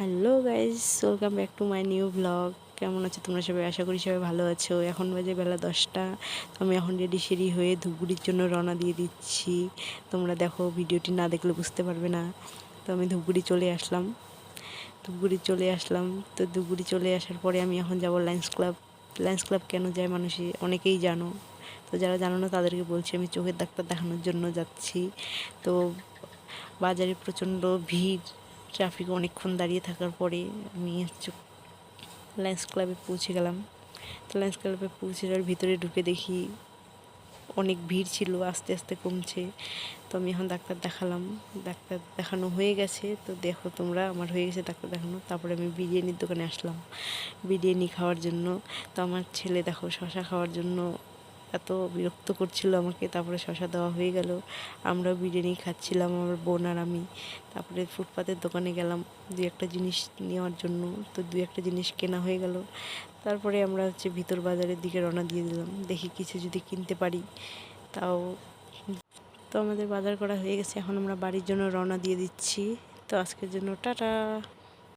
Hello guys welcome back to my new blog কেমন আছো তোমরা সবাই? আশা করি সবাই ভালো আছো। এখন বাজে বেলা দশটা। আমি এখন রেডি সেরি হয়ে ধুপগুড়ির জন্য রওনা দিয়ে দিচ্ছি। তোমরা দেখো, ভিডিওটি না দেখলে বুঝতে পারবে না। তো আমি ধুপগুড়ি চলে আসলাম। ধুপগুড়ি চলে আসলাম। তো ধূপগুড়ি চলে আসার পরে আমি এখন যাব লায়ন্স ক্লাব লায়ন্স ক্লাব কেন যায় মানুষই অনেকেই জানো। তো যারা জানো না, তাদেরকে বলছি আমি চোখের ডাক্তার দেখানোর জন্য যাচ্ছি। তো বাজারে প্রচণ্ড ভিড়। ট্রাফিক অনেকক্ষণ দাঁড়িয়ে থাকার পরে আমি হচ্ছে লায়ন্স ক্লাবে পৌঁছে গেলাম। তো লায়ন্স ক্লাবে পৌঁছে যাওয়ার ভিতরে ঢুকে দেখি অনেক ভিড় ছিল, আস্তে আস্তে কমছে। তো আমি এখন ডাক্তার দেখালাম। ডাক্তার দেখানো হয়ে গেছে। তো দেখো তোমরা, আমার হয়ে গেছে ডাক্তার দেখানো। তারপরে আমি বিরিয়ানির দোকানে আসলাম। বিরিয়ানি খাওয়ার জন্য। তো আমার ছেলে দেখো শশা খাওয়ার জন্য এত বিরক্ত করছিল আমাকে, তারপরে শশা দেওয়া হয়ে গেল। আমরাও বিরিয়ানি খাচ্ছিলাম, আমার বোন আর আমি। তারপরে ফুটপাতের দোকানে গেলাম দু একটা জিনিস নেওয়ার জন্য। তো দু একটা জিনিস কেনা হয়ে গেল। তারপরে আমরা হচ্ছে ভিতর বাজারের দিকে রওনা দিয়ে দিলাম। দেখি কিছু যদি কিনতে পারি। তাও তো আমাদের বাজার করা হয়ে গেছে। এখন আমরা বাড়ির জন্য রওনা দিয়ে দিচ্ছি। তো আজকের জন্য টাটা।